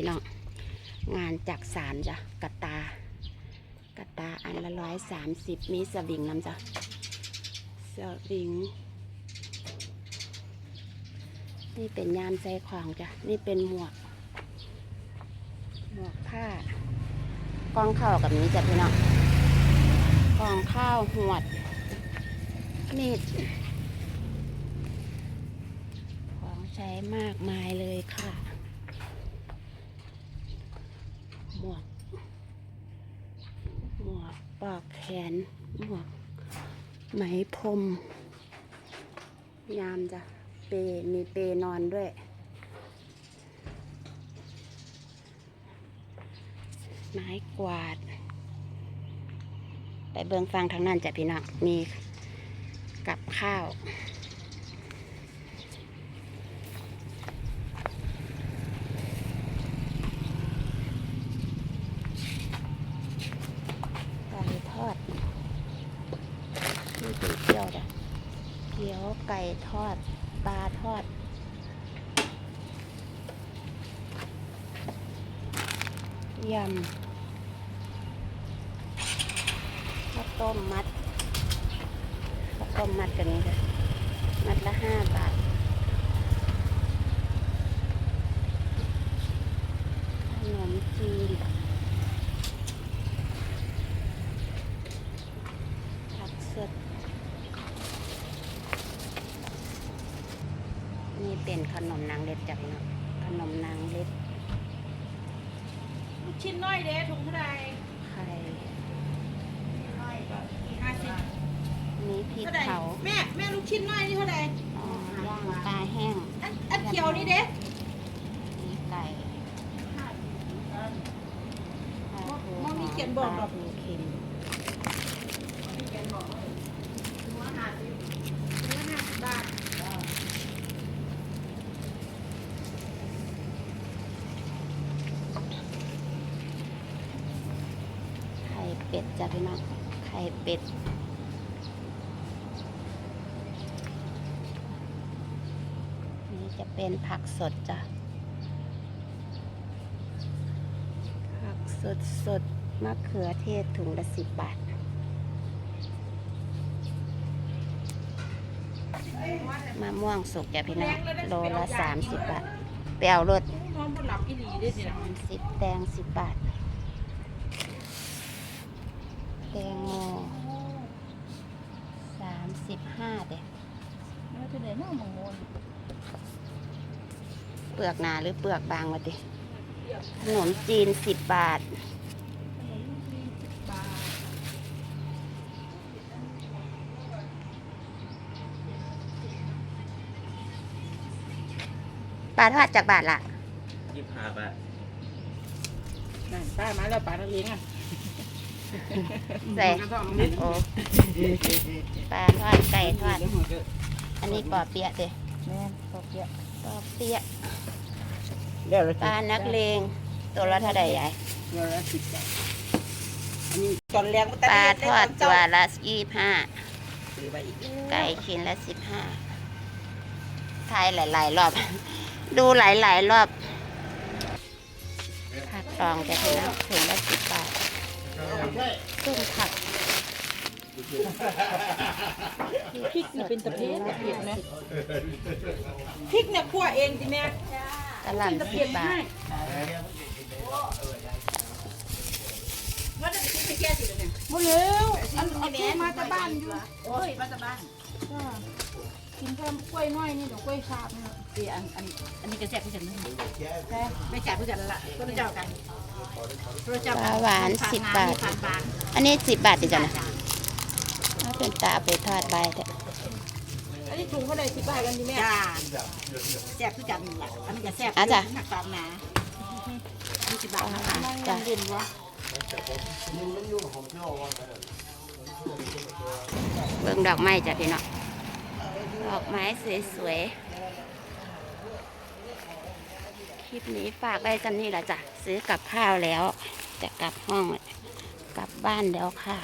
พี่น้องงานจักสารจ้ะกระตากระตาอันละร้อยสามสิบมีสวิงน้ำจ้ะสวิง นี่เป็นยามใส่ขวางจ้ะนี่เป็นหมวก หมวกผ้ากองข้าวกับนี้จ้ะพี่น้องกองข้าวหวดมีดของใช้มากมายเลยค่ะ หมวก หมวกปอกแขน หมวก ไหมพรม ยามจ้ะ เป มีเปนอนด้วย ไม้กวาด ไปเบิงฟังทางนั้นจ้ะพี่น้อง มีกับข้าว ไก่ท อดนี่เป็นเกี๊ยวจ้ะเกี๊ยวไก่ทอด ปลาทอด ยำข้าวต้มมัดข้าวต้มมัดกันนี้ค่ะมัดละห้าบาทขนมจีน ผักสด นี่เป็นขนมนางเล็บจากพี่น้องขนมนางเล็บลูกชิ้นน้อยเด้ถุงเท่าไหร่ไข่ห้าสิบนี่พริกเท่าไหร่เผาแม่แม่ลูกชิ้นน้อยนี่เท่าไหร่อ๋อย่างปลาแห้งอันอันเขียวนี่เด้นี่ไก่มองนี่เขียนบอกปแบลา บ ทูเค็ม หัวห้าสิบหัวห้าสิบบาท ไข่ เป็ดจ้ะพี่น้อง ไข่เป็ด นี่จะเป็นผักสดจ้ะ ผักสดสดมะเขือเทศถุงละสิบบาทมะม่วงสุกจ้ะพี่น้องโลละสามสิบบาท ไปเอารถนอนบนหลับอีหลีได้สิล่ะสามสิบแตงสิบบาทแต งโมสามสิบห้าเด็กแล้วจะได้น้องมงมนเปลือกหนาหรือเปลือกบางวะดิขนมจีนสิบบาทบาท ปลาทอดจากบาทละยี่สิบห้าบาทนั่นป้ามาแล้วป้าต้องเลี้ยงอะ ใส่กระสอบนิดโอ้ปลาทอดไก่ทอด อันนี้ปอเปียะเด้แม่ตกเยอะปอเปียะเดี๋ยวเราปลานักเลงตัวละเท่าใดใหญ่เดี๋ยวเราสิบบาทอันนี้ตอนแรงปลาทอดตัวละยี่ห้าซื้อไปอีกไก่ชิ้นละสิบห้าทายหลาย ๆ รอบ ดูหลาย ๆ รอบผักดองจะเป็นน้ำถุงละสิบบาท ต้มผักพริกนี่เป็นตะเพียนเผ็ดไหมพริกเนี่ยคั่วเองสิแม่กะหล่ำสิบบาทว่าจะกินไปแค่สิเนี่ยหมดแล้วอันอันนี้มาจากบ้านอยู่โอ้ยมาจากบ้านกินแค่กล้วยน้อยนี่เดี๋ยวกล้วยชาบเนี่ยอันอันอันนี้ก็แซ่บผู้จัดนะไม่แจ่ายผู้จัดละก็เจ้ากัน ปลาหวานสิบบาทผ่านบางอันนี้สิบบาทดิจ้ะนะถ้าเป็นตาเอาไปทอดใบเถอะอันนี้ถุงเท่าไหร่สิบบาทกันดีแม่จ้าแซ่บผู้จัดนี่แหละอันนี้ก็แซ่บหนักตามนะยี่สิบบาทนะนั่งจ้ะเย็นวะเบิ่งดอกไม้จ้ะพี่น้องดอกไม้สวยๆ คลิปนี้ฝากไว้กันนี่แหละจ้ะซื้อกับข้าวแล้ว จะกลับห้องกลับบ้านแล้วค่ะ